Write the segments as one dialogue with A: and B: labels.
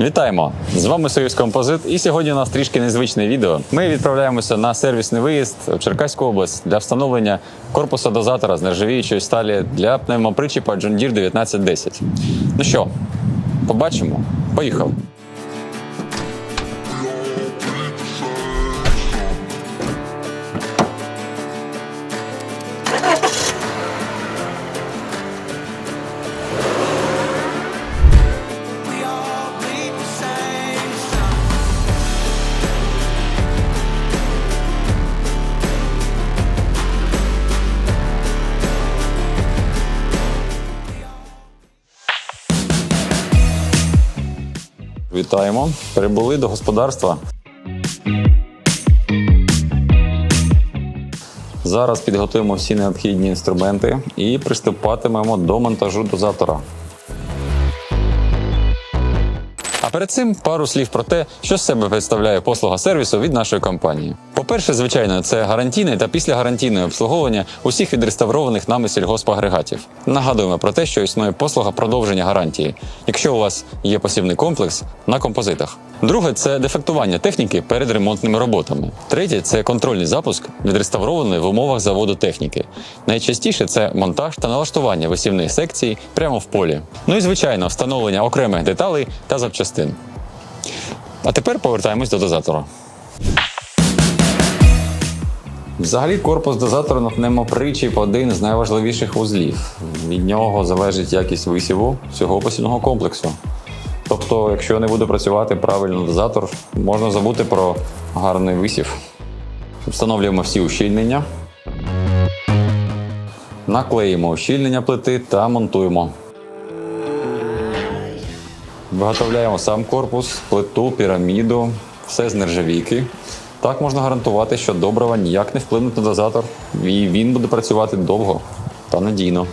A: Вітаємо! З вами Союз Композит. І сьогодні у нас трішки незвичне відео. Ми відправляємося на сервісний виїзд в Черкаську область для встановлення корпуса дозатора з нержавіючої сталі для пневмопричіпа John Deere 1910. Ну що, побачимо? Поїхав! Вітаємо! Прибули до господарства. Зараз підготуємо всі необхідні інструменти і приступатимемо до монтажу дозатора. А перед цим пару слів про те, що з себе представляє послуга сервісу від нашої компанії. По-перше, звичайно, це гарантійне та післягарантійне обслуговування усіх відреставрованих нами сільгоспагрегатів. Нагадуємо про те, що існує послуга продовження гарантії, якщо у вас є посівний комплекс на композитах. Друге це дефектування техніки перед ремонтними роботами. Третє це контрольний запуск відреставрованої в умовах заводу техніки. Найчастіше це монтаж та налаштування висівних секцій прямо в полі. Ну і звичайно, встановлення окремих деталей та запчастин. А тепер повертаємось до дозатора. Взагалі, корпус дозатора на пневмопричіп один з найважливіших вузлів. Від нього залежить якість висіву всього посівного комплексу. Тобто, якщо не буде працювати правильно дозатор, можна забути про гарний висів. Встановлюємо всі ущільнення. Наклеїмо ущільнення плити та монтуємо. Виготовляємо сам корпус, плиту, піраміду, все з нержавійки. Так можна гарантувати, що добрива ніяк не вплинуть на дозатор, і він буде працювати довго та надійно.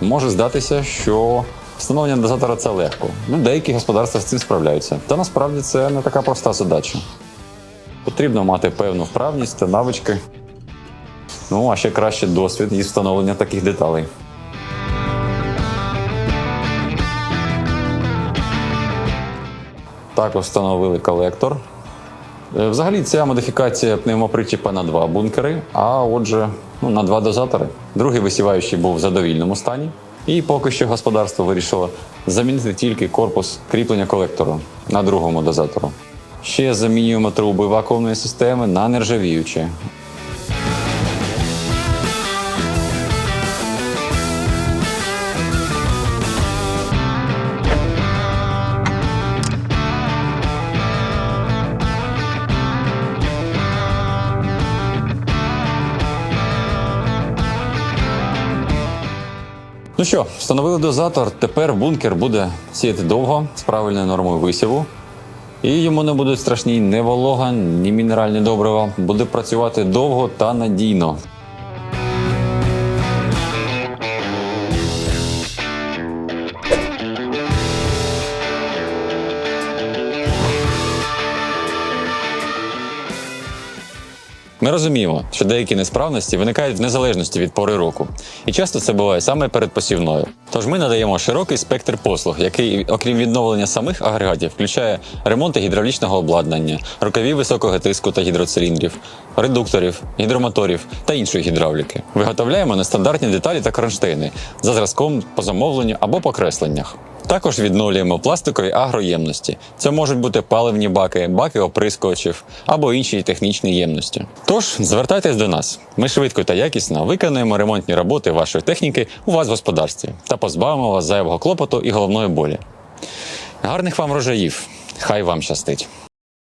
A: Може здатися, що встановлення дозатора це легко. Ну, деякі господарства з цим справляються. Та насправді це не така проста задача. Потрібно мати певну вправність та навички. Ну, а ще краще досвід із встановлення таких деталей. Також встановили колектор. Е, Взагалі, ця модифікація пневмопричіпа на два бункери, а отже, ну, на два дозатори. Другий висіваючий був в задовільному стані. І поки що господарство вирішило замінити тільки корпус кріплення колектору на другому дозатору. Ще замінюємо труби вакуумної системи на нержавіючі. Ну що, встановили дозатор. Тепер бункер буде сіяти довго з правильною нормою висіву. І йому не будуть страшні ні волога, ні мінеральні добрива. Буде працювати довго та надійно. Ми розуміємо, що деякі несправності виникають в незалежності від пори року, і часто це буває саме перед посівною. Тож ми надаємо широкий спектр послуг, який, окрім відновлення самих агрегатів, включає ремонти гідравлічного обладнання, рукаві високого тиску та гідроциліндрів, редукторів, гідромоторів та іншої гідравліки. Виготовляємо нестандартні деталі та кронштейни за зразком по замовленню або по кресленнях. Також відновлюємо пластикові агроємності. Це можуть бути паливні баки, баки оприскувачів або інші технічні ємності. Тож звертайтесь до нас. Ми швидко та якісно виконуємо ремонтні роботи вашої техніки у вас в господарстві та позбавимо вас зайвого клопоту і головної болі. Гарних вам рожаїв! Хай вам щастить!